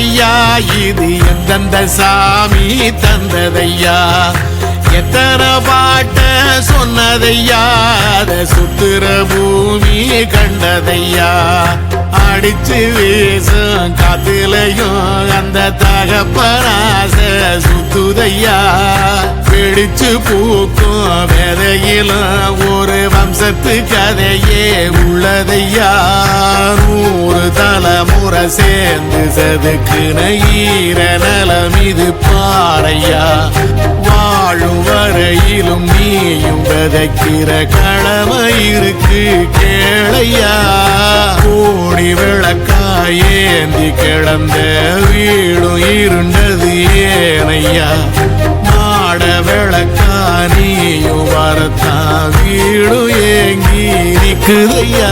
தந்ததையா? இது எந்தெந்த சாமி தந்ததையா? எத்தனை பாட்ட சொன்னதையா? அத சுத்துற பூமி கண்டதையா? அடிச்சு வீசும் காத்துலையும் அந்த தகப்பராச சுத்துதையா? வெடிச்சு பூக்கும் விதையிலும் ஒரு வம்சத்து கதையே உள்ளதையா? நூறு தலைமுறை சேர்ந்து செதுக்குன ஈர நலம் இது பாறையா? வாழும் வரையிலும் நீயும் விதைக்கிற கடமை இருக்கு கேளையா? கோடி விளக்காயேந்தி கிடந்த வீடும் இருண்டது ஏனையா? மாட விளக்கா நீயும் வரத்தான் வீடும் ஏங்கி நிக்குதையா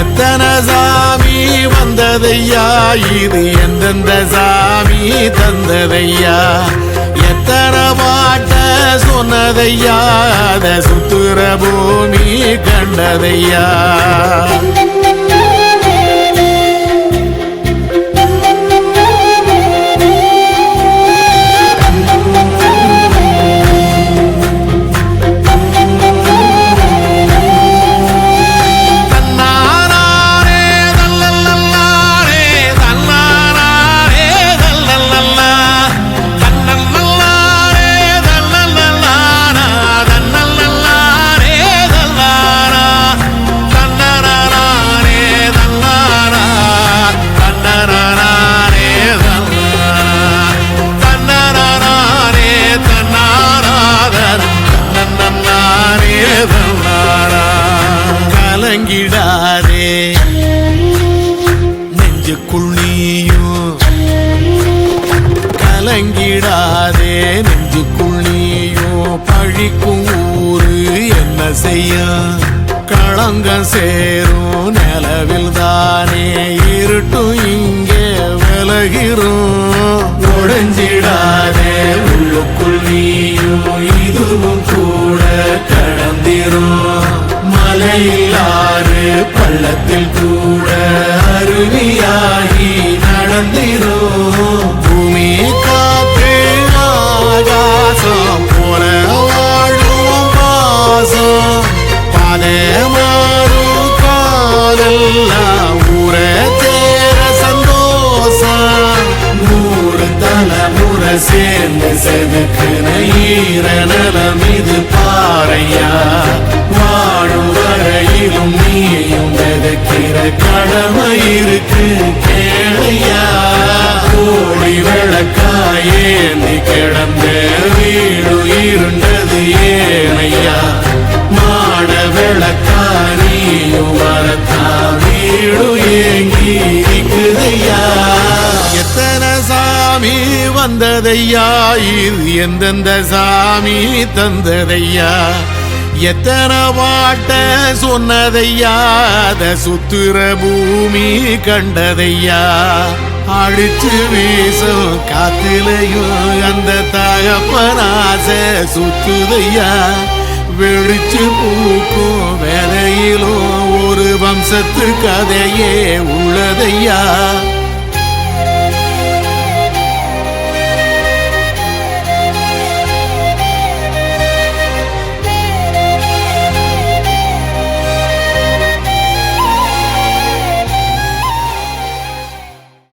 எத்தனை சாமி வந்ததையா இது எந்தெந்த சாமி தந்ததையா எத்தனை பாட்ட சொன்னதையா அத சுத்துற பூமி கண்டதையா நெஞ்சுக்குள் நீயும் கலங்கிடாதே நெஞ்சுக்குள் நீயும் பழிக்கும் ஊரு என்ன செய்ய? களங்கம் சேரும் நிலவில் தானே இருட்டும் இங்கே விலகிறோம் உடைஞ்சிடாதே உள்ளுக்குள் நீயும் இதுவும் கூட கடந்திரும். மலையில்லாத பள்ளத்தில் கூட அருவியாகி நடந்திரும். பூமி காத்து ஆகாசம் போல வாழும் பாசம். பாதை மாறும் காலெல்லாம் ஊர தேர சந்தோஷம். நூறு தலைமுறை சேர்ந்து செதுக்குன ஈர நலம் இது பாறையா. வாழும் வரையிலும் வந்ததையா? இது எந்தெந்த சாமி தந்ததையா? எத்தனை வாட்ட சொன்னதையா? அத சுத்துற பூமி கண்டதையா? அழிச்சு வீசும் காத்திலையும் அந்த தகப்பனாச சுத்துதையா? வெளிச்சு பூக்கும் வேலையிலும் ஒரு வம்சத்து கதையே உள்ளதையா?